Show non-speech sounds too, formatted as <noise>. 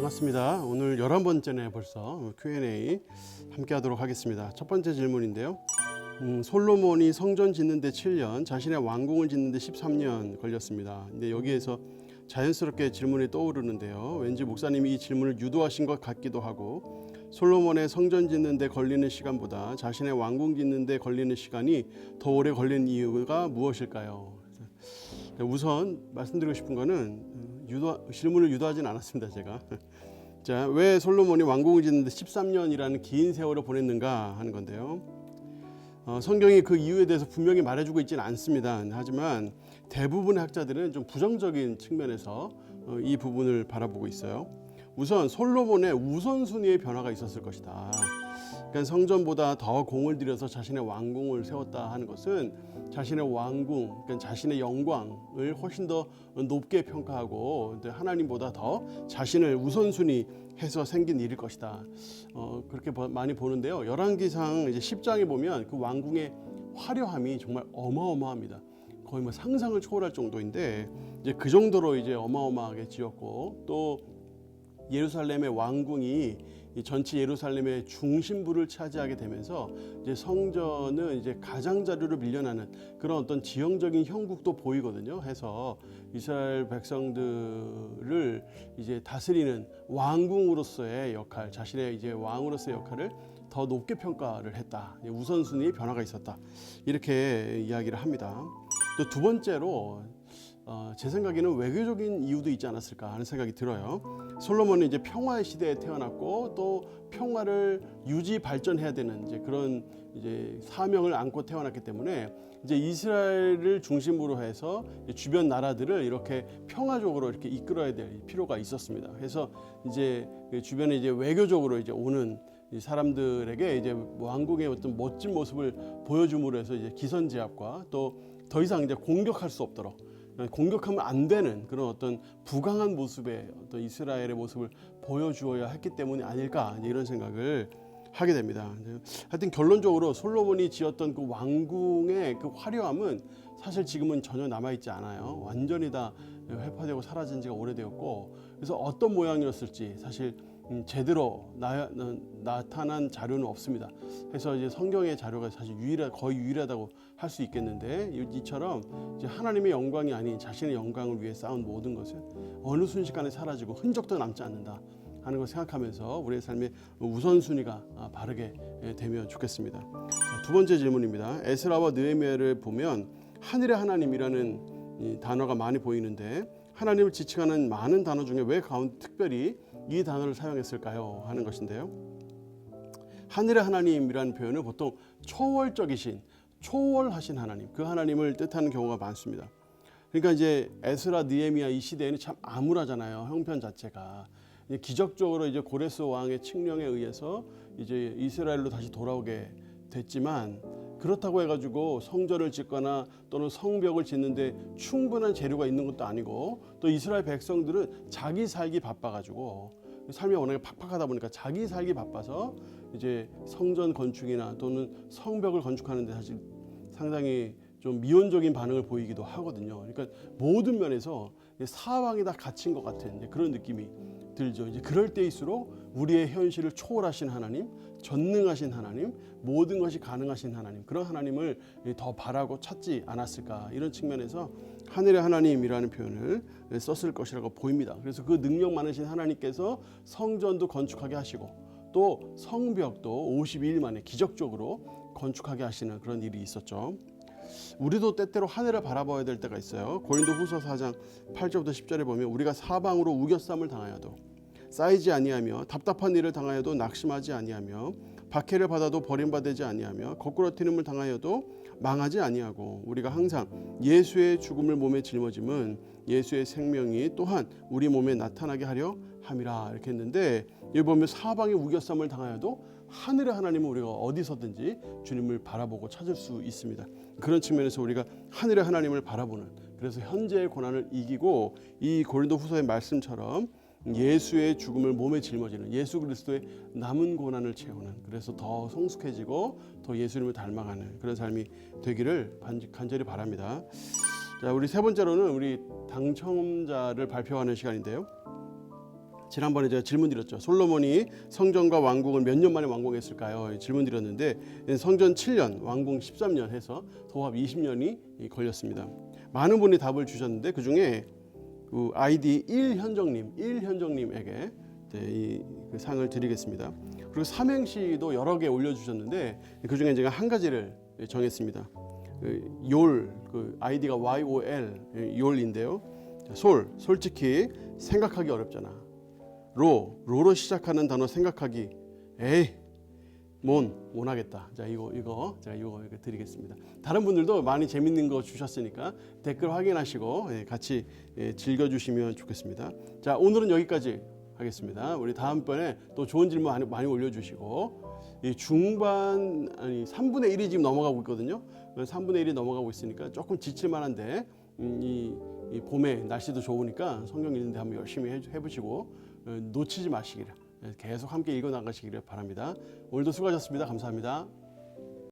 반갑습니다. 오늘 11번째네 벌써 Q&A 함께 하도록 하겠습니다. 첫 번째 질문인데요. 음, 솔로몬이 성전 짓는데 7년, 자신의 왕궁을 짓는데 13년 걸렸습니다. 근데 여기에서 자연스럽게 질문이 떠오르는데요. 왠지 목사님이 이 질문을 유도하신 것 같기도 하고 솔로몬의 성전 짓는데 걸리는 시간보다 자신의 왕궁 짓는데 걸리는 시간이 더 오래 걸린 이유가 무엇일까요? 우선 말씀드리고 싶은 거는 음, 유도, 질문을 유도하진 않았습니다. 제가 <laughs> 자, 왜 솔로몬이 왕궁을 짓는데 13년이라는 긴 세월을 보냈는가 하는 건데요. 어, 성경이 그 이유에 대해서 분명히 말해주고 있지는 않습니다. 하지만 대부분의 학자들은 좀 부정적인 측면에서 어, 이 부분을 바라보고 있어요. 우선 솔로몬의 우선순위의 변화가 있었을 것이다. 그러니까 성전보다 더 공을 들여서 자신의 왕궁을 세웠다 하는 것은 자신의 왕궁, 그러니까 자신의 영광을 훨씬 더 높게 평가하고 하나님보다 더 자신을 우선순위 해서 생긴 일일 것이다. 어, 그렇게 보- 많이 보는데요. 열왕기상 이제 10장에 보면 그 왕궁의 화려함이 정말 어마어마합니다. 거의 뭐 상상을 초월할 정도인데 이제 그 정도로 이제 어마어마하게 지었고 또 예루살렘의 왕궁이 이 전체 예루살렘의 중심부를 차지하게 되면서 이제 성전은 이제 가장자리로 밀려나는 그런 어떤 지형적인 형국도 보이거든요. 해서 이스라엘 백성들을 이제 다스리는 왕궁으로서의 역할, 자신의 이제 왕으로서의 역할을 더 높게 평가를 했다. 우선순위의 변화가 있었다. 이렇게 이야기를 합니다. 또 두 번째로 어, 제 생각에는 외교적인 이유도 있지 않았을까 하는 생각이 들어요. 솔로몬은 이제 평화의 시대에 태어났고 또 평화를 유지 발전해야 되는 이제 그런 이제 사명을 안고 태어났기 때문에 이제 이스라엘을 중심으로 해서 주변 나라들을 이렇게 평화적으로 이렇게 이끌어야 될 필요가 있었습니다. 그래서 이제 그 주변에 이제 외교적으로 이제 오는 이 사람들에게 이제 왕궁의 어떤 멋진 모습을 보여줌으로 해서 이제 기선 제압과 또 더 이상 이제 공격할 수 없도록 공격하면 안 되는 그런 어떤 부강한 모습의 어떤 이스라엘의 모습을 보여주어야 했기 때문이 아닐까 이런 생각을 하게 됩니다. 하여튼 결론적으로 솔로몬이 지었던 그 왕궁의 그 화려함은 사실 지금은 전혀 남아 있지 않아요. 완전히 다 회파되고 사라진 지가 오래되었고 그래서 어떤 모양이었을지 사실 음, 제대로 나, 타난 자료는 없습니다. 그래서 이제 성경의 자료가 사실 유일하 거의 유일하다고 할 수 있겠는데 이- 이처럼 이제 하나님의 영광이 아닌 자신의 영광을 위해 쌓은 모든 것은 어느 순식간에 사라지고 흔적도 남지 않는다 하는 걸 생각하면서 우리의 삶의 우선순위가 아, 바르게 예, 되면 좋겠습니다. 자, 두 번째 질문입니다. 에스라와 느헤미야를 보면 하늘의 하나님이라는 이 단어가 많이 보이는데 하나님을 지칭하는 많은 단어 중에 왜 가운데 특별히 이 단어를 사용했을까요? 하는 것인데요. 하늘의 하나님이라는 표현은 보통 초월적이신 초월하신 하나님 그 하나님을 뜻하는 경우가 많습니다. 그러니까 이제 에스라 느헤미야 이 시대에는 참 암울하잖아요. 형편 자체가 기적적으로 이제 고레스 왕의 칙령에 의해서 이제 이스라엘로 다시 돌아오게 됐지만 그렇다고 해가지고 성전을 짓거나 또는 성벽을 짓는데 충분한 재료가 있는 것도 아니고 또 이스라엘 백성들은 자기 살기 바빠가지고 삶이 워낙에 팍팍하다 보니까 자기 살기 바빠서 이제 성전 건축이나 또는 성벽을 건축하는데 사실 상당히 좀 미온적인 반응을 보이기도 하거든요. 그러니까 모든 면에서 사방이 다 갇힌 것 같은 그런 느낌이 들죠. 이제 그럴 때일수록 우리의 현실을 초월하신 하나님, 전능하신 하나님, 모든 것이 가능하신 하나님, 그런 하나님을 더 바라고 찾지 않았을까 이런 측면에서 하늘의 하나님이라는 표현을 썼을 것이라고 보입니다. 그래서 그 능력 많으신 하나님께서 성전도 건축하게 하시고 또 성벽도 52일 만에 기적적으로 건축하게 하시는 그런 일이 있었죠. 우리도 때때로 하늘을 바라봐야 될 때가 있어요. 고린도 후서 4장 8절부터 10절에 보면 우리가 사방으로 우겨쌈을 당하여도 쌓이지 아니하며 답답한 일을 당하여도 낙심하지 아니하며 박해를 받아도 버림받지 아니하며 거꾸로 튀름을 당하여도 망하지 아니하고 우리가 항상 예수의 죽음을 몸에 짊어짐은 예수의 생명이 또한 우리 몸에 나타나게 하려 함이라 이렇게 했는데 여기 보면 사방에 우겨쌈을 당하여도 하늘의 하나님은 우리가 어디서든지 주님을 바라보고 찾을 수 있습니다. 그런 측면에서 우리가 하늘의 하나님을 바라보는 그래서 현재의 고난을 이기고 이 고린도 후서의 말씀처럼 예수의 죽음을 몸에 짊어지는 예수 그리스도의 남은 고난을 채우는 그래서 더 성숙해지고 더 예수님을 닮아가는 그런 삶이 되기를 반- 간절히 바랍니다. 자, 우리 세 번째로는 우리 당첨자를 발표하는 시간인데요. 지난번에 제가 질문 드렸죠. 솔로몬이 성전과 왕궁을 몇 년 만에 완공했을까요? 질문 드렸는데 성전 7년, 왕궁 13년 해서 도합 20년이 걸렸습니다. 많은 분이 답을 주셨는데 그 중에 그 아이디 1현정님, 1현정님에게 이그 상을 드리겠습니다. 그리고 삼행시도 여러 개 올려주셨는데 그 중에 제가 한 가지를 정했습니다. 그 욜, 그 아이디가 YOL, 욜인데요. 솔, 솔직히 생각하기 어렵잖아. 로, 로로 시작하는 단어 생각하기. 에이, 몬, 못하겠다. 자, 이거, 이거, 제가 이거 이거 드리겠습니다. 다른 분들도 많이 재밌는 거 주셨으니까 댓글 확인하시고 예, 같이 예, 즐겨주시면 좋겠습니다. 자, 오늘은 여기까지 하겠습니다. 우리 다음번에 또 좋은 질문 많이, 많이 올려주시고 이 중반 아니 3분의 1이 지금 넘어가고 있거든요. 3분의 1이 넘어가고 있으니까 조금 지칠만한데 음, 이, 이 봄에 날씨도 좋으니까 성경 읽는데 한번 열심히 해, 해보시고 어, 놓치지 마시기를 계속 함께 읽어 나가시기를 바랍니다. 오늘도 수고하셨습니다. 감사합니다.